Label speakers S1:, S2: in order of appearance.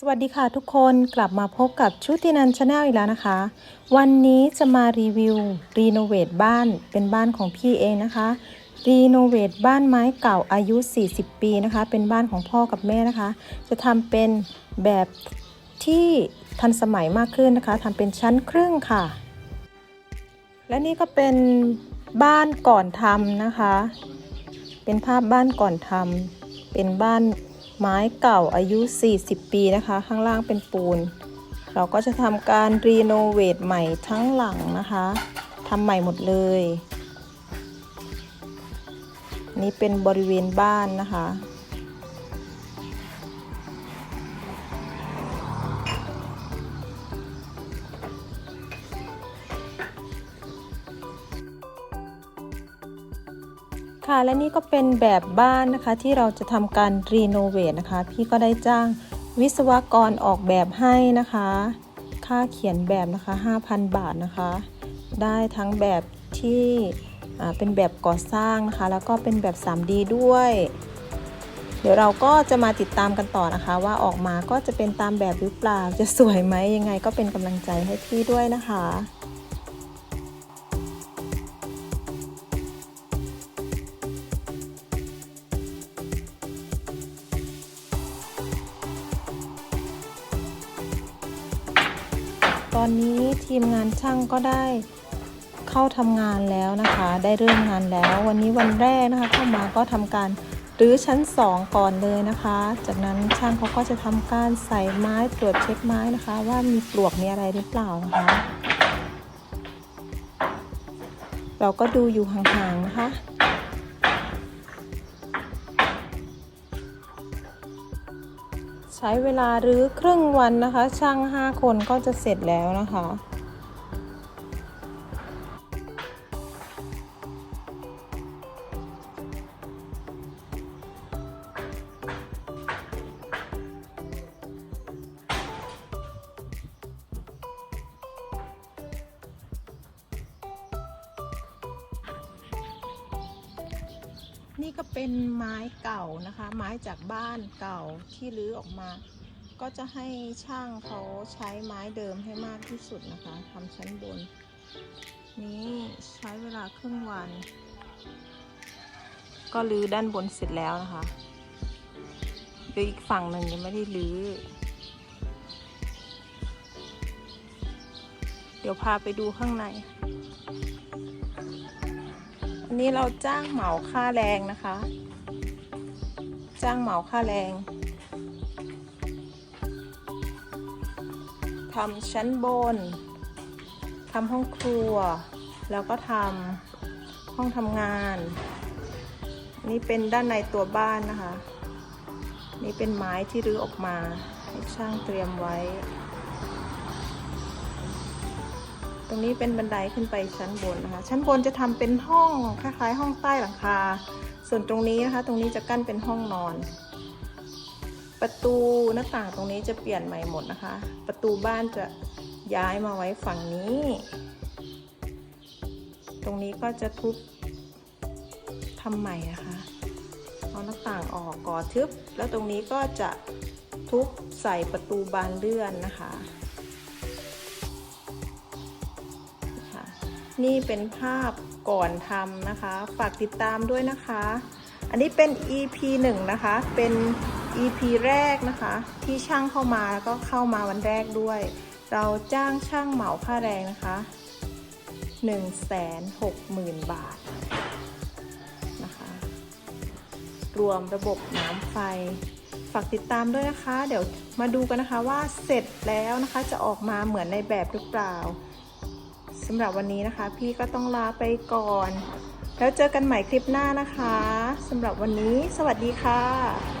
S1: สวัสดีค่ะทุกคนกลับมาพบกับชุตินันชาแนลอีกแล้วนะคะ วันนี้จะมารีวิวรีโนเวทบ้านเป็นบ้านของพี่เองนะคะรีโนเวทบ้านไม้เก่าอายุ 40 ปีนะคะ เป็นบ้านของพ่อกับแม่นะคะ จะทำเป็นแบบที่ทันสมัยมากขึ้นนะคะทำเป็นชั้นครึ่งค่ะ และนี่ก็เป็นบ้านก่อนทำนะคะ เป็นภาพบ้านก่อนทำเป็นบ้าน ไม้เก่าอายุ 40 ปีนะคะ ข้างล่างเป็นปูน เราก็จะทำการรีโนเวทใหม่ทั้งหลังนะคะทำใหม่หมดเลย นี่เป็นบริเวณบ้านนะคะ ค่ะ และนี่ก็เป็นแบบบ้านนะคะที่เราจะทำการรีโนเวทนะคะ พี่ก็ได้จ้างวิศวกรออกแบบให้นะคะ ค่าเขียนแบบนะคะ 5,000 บาทนะคะ ได้ทั้งแบบที่เป็นแบบก่อสร้างนะคะ แล้วก็เป็นแบบ 3D ด้วย เดี๋ยวเราก็จะมาติดตามกันต่อนะคะ ว่าออกมาก็จะเป็นตามแบบหรือเปล่าจะสวยไหมยังไงก็เป็นกำลังใจให้พี่ด้วยนะคะ ตอนนี้ทีมงานช่างก็ได้เข้าทำงานแล้วนะคะ ได้เริ่มงานแล้ว วันนี้วันแรกนะคะเข้ามาก็ทำการรื้อชั้น 2 ก่อนเลยนะคะ จากนั้นช่างเขาก็จะทำการใส่ไม้ตรวจเช็คไม้นะคะ ว่ามีปลวกมีอะไรหรือเปล่านะคะ เราก็ดูอยู่ห่างๆนะคะ ใช้เวลารื้อครึ่งวันนะคะ ช่าง 5 คนก็จะเสร็จแล้วนะคะ นี่ก็เป็นไม้เก่านะคะ ไม้จากบ้านเก่าที่รื้อออกมา ก็จะให้ช่างเขาใช้ไม้เดิมให้มากที่สุดนะคะทำชั้นบน นี้ใช้เวลาครึ่งวัน ก็รื้อด้านบนเสร็จแล้วนะคะเดี๋ยวอีกฝั่งหนึ่งยังไม่ได้รื้อ เดี๋ยวพาไปดูข้างใน นี้เราจ้างเหมาค่าแรงนะคะ จ้างเหมาค่าแรงทำชั้นบนทำห้องครัว แล้วก็ทำห้องทำงาน นี่เป็นด้านในตัวบ้านนะคะ นี่เป็นไม้ที่รื้อออกมาให้ช่างเตรียมไว้ ตรงนี้เป็นบันไดขึ้นไปชั้นบนนะคะ ชั้นบนจะทำเป็นห้องคล้ายๆ ห้องใต้หลังคา ส่วนตรงนี้นะคะ ตรงนี้จะกั้นเป็นห้องนอน ประตูหน้าต่างตรงนี้จะเปลี่ยนใหม่หมดนะคะ ประตูบ้านจะย้ายมาไว้ฝั่งนี้ ตรงนี้ก็จะทุบทำใหม่นะคะเอาหน้าต่างออกก่อทึบ แล้วตรงนี้ก็จะทุบใส่ประตูบานเลื่อนนะคะ นี่เป็นภาพก่อนทำนะคะ ฝากติดตามด้วยนะคะ อันนี้เป็น EP 1 นะคะ เป็น EP แรกนะคะ ที่ช่างเข้ามาแล้วก็เข้ามาวันแรกด้วย เราจ้างช่างเหมาค่าแรงนะคะ160,000 บาทนะคะ รวมระบบน้ำไฟ ฝากติดตามด้วยนะคะ เดี๋ยวมาดูกันนะคะว่าเสร็จแล้วนะคะจะออกมาเหมือนในแบบหรือเปล่า สำหรับวันนี้นะคะ พี่ก็ต้องลาไปก่อน แล้วเจอกันใหม่คลิปหน้านะคะสำหรับวันนี้ สวัสดีค่ะ